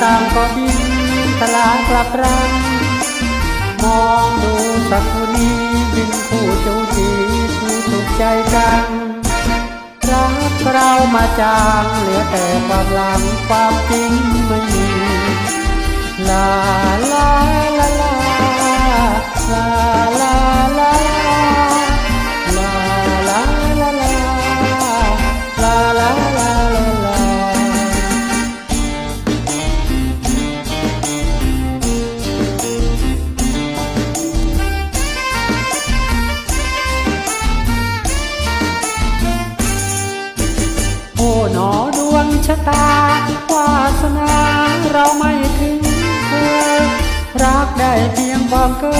สางก็บินตลากลับรังมองดูสักผู้นี้บินคู่จูจีคู่ถูกใจจังรักเรามาจางเหลือแต่ความหลังความจริงไม่มีลา เพียงบอกเกอ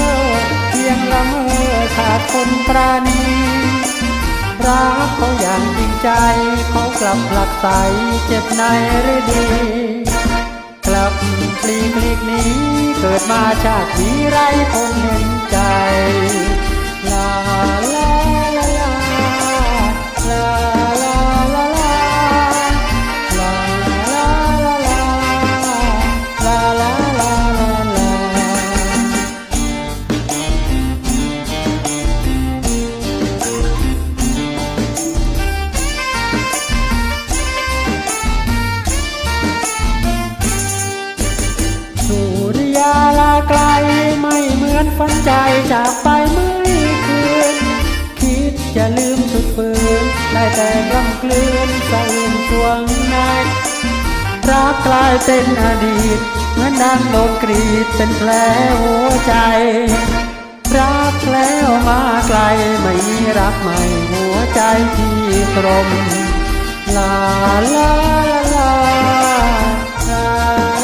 เพียงละเมอขาดคนปราณีรักเขาอย่างจริงใจ เขากลับหลักใสเจ็บในหรือดีกลับปลีกลีกนี้เกิดมาชาตินี้ไรคนเห็นใจ ฝันใจจากไปไม่คืน คิดจะลืมสุดฝืนได้แต่กล้ำกลืนสะอื่นช่วงในรักกลายเป็นอดีต เหมือนดังโดนกรีดเป็นแผลหัวใจ รักแล้วมาไกลไม่มีรักใหม่หัวใจที่ตรมลาลาลาลา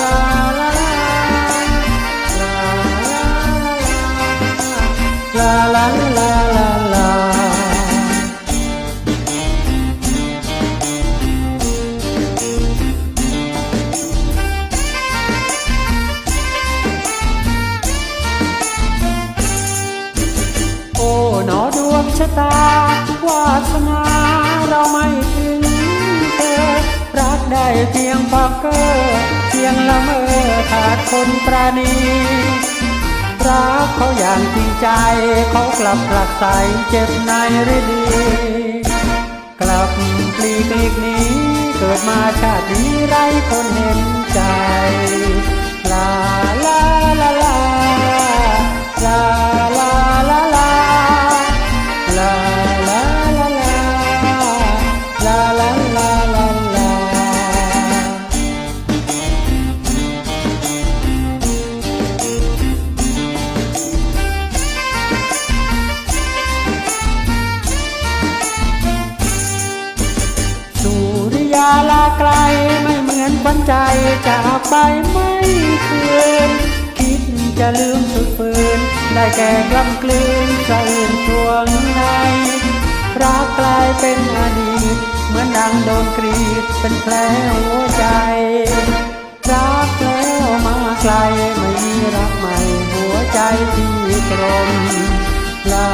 ชะตาวาสนาเราไม่ถึงเธอ รักได้เพียงพอเกอเพียงละเมอขาดคนปราณีรักเขาอย่างจริงใจเขากลับหลักใสเจ็บในหรือดีกลับปลีกลีกนี้เกิดมาชาตินี้ไรคนเห็นใจลาลาลาลาลา ลาไกลไม่เหมือนฝันใจจากไปไม่คืนคิดจะลืมสุดฝืน ได้แก่กล้ำกลืนสะอื่นช่วงในรักกลายเป็นอดีต เหมือนดังโดนกรีดเป็นแผลหัวใจรักแล้วมาไกลไม่มีรักใหม่หัวใจที่ตรมลา